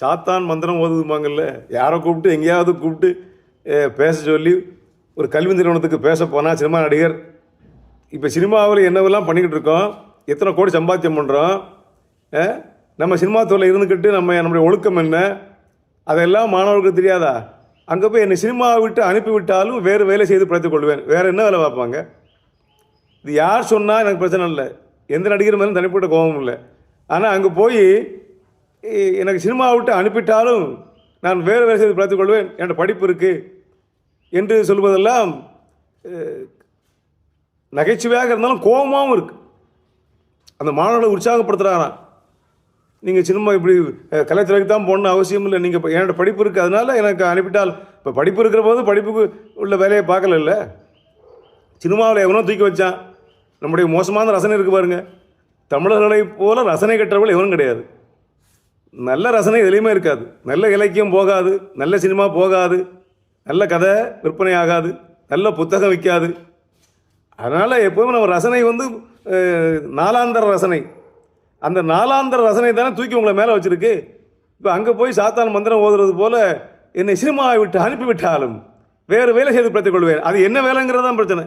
சாத்தான் மந்திரம் ஓதுதுமாங்கல்ல யாரை கூப்பிட்டு எங்கேயாவது கூப்பிட்டு பேச சொல்லி ஒரு கல்வி நிறுவனத்துக்கு பேச போனால் சினிமா நடிகர். இப்போ சினிமாவில் என்னவெல்லாம் பண்ணிக்கிட்டு இருக்கோம்? எத்தனை கோடி சம்பாத்தியம் பண்ணுறோம் நம்ம சினிமா துறையில் இருந்துக்கிட்டு நம்ம நம்முடைய ஒழுக்கம் என்ன? அதெல்லாம் மாணவர்களுக்கு தெரியாதா? அங்கே போய் என்னை சினிமாவை விட்டு அனுப்பி விட்டாலும் வேறு வேலை செய்து பிழைத்துக் கொள்வேன். வேறு என்ன வேலை பார்ப்பாங்க? இது யார் சொன்னால் எனக்கு பிரச்சனை இல்லை. எந்த நடிகர் மேலும் தனிப்பட்ட கோபம் இல்லை. ஆனால் அங்கே போய் எனக்கு சினிமாவை விட்டு அனுப்பிட்டாலும் நான் வேறு வேலை செய்து பிழைத்துக் கொள்வேன் படிப்பு இருக்குது என்று சொல்வதெல்லாம் நகைச்சுவையாக இருந்தாலும் கோபமாகவும் இருக்குது அந்த மாணவர்களை உற்சாகப்படுத்துகிறாராம் நீங்கள் சினிமா இப்படி கலைத்துறைக்கு தான் போகணும்னு அவசியம் இல்லை. நீங்கள் என்னோட படிப்பு இருக்குது அதனால் எனக்கு அனுப்பிட்டால் இப்போ படிப்பு இருக்கிற போது படிப்புக்கு உள்ள வேலையை பார்க்கல சினிமாவில் எவனோ தூக்கி வச்சான். நம்முடைய மோசமான ரசனை இருக்கு பாருங்கள் தமிழர்களைப் போல ரசனை கற்றவர்கள் எவனும் கிடையாது. நல்ல ரசனை எதுலேயுமே இருக்காது. நல்ல இலக்கியம் போகாது நல்ல சினிமா போகாது நல்ல கதை விற்பனை ஆகாது நல்ல புத்தகம் விற்காது. அதனால் எப்போவுமே நம்ம ரசனை வந்து நாலாந்தர ரசனை. அந்த நாலாந்தர ரசனை தானே தூக்கி உங்களை மேலே வச்சுருக்கு. இப்போ அங்கே போய் சாத்தான் மந்திரம் ஓதுறது போல் என்னை சினிமாவை விட்டு அனுப்பிவிட்டாலும் வேறு வேலை செய்து பிழைத்துக் கொள்வேன். அது என்ன வேலைங்கிறது தான் பிரச்சனை.